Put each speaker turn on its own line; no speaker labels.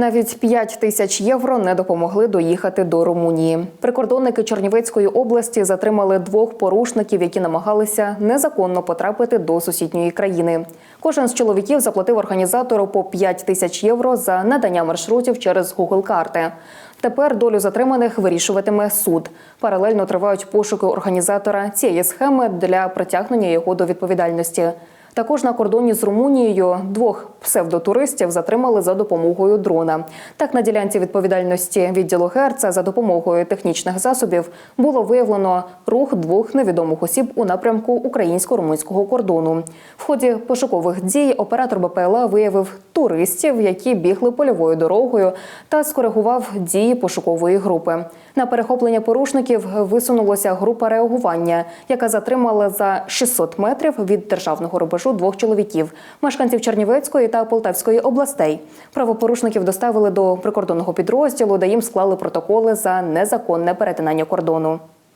Навіть 5 тисяч євро не допомогли доїхати до Румунії. Прикордонники Чернівецької області затримали двох порушників, які намагалися незаконно потрапити до сусідньої країни. Кожен з чоловіків заплатив організатору по 5 тисяч євро за надання маршрутів через Google карти. Тепер долю затриманих вирішуватиме суд. Паралельно тривають пошуки організатора цієї схеми для притягнення його до відповідальності. Також на кордоні з Румунією двох псевдотуристів затримали за допомогою дрона. Так, на ділянці відповідальності відділу Герца за допомогою технічних засобів було виявлено рух двох невідомих осіб у напрямку українсько-румунського кордону. В ході пошукових дій оператор БПЛА виявив туристів, які бігли польовою дорогою, та скоригував дії пошукової групи. На перехоплення порушників висунулася група реагування, яка затримала за 600 метрів від державного рубежу двох чоловіків, мешканців Чернівецької та Полтавської областей. Правопорушників доставили до прикордонного підрозділу, де їм склали протоколи за незаконне перетинання кордону.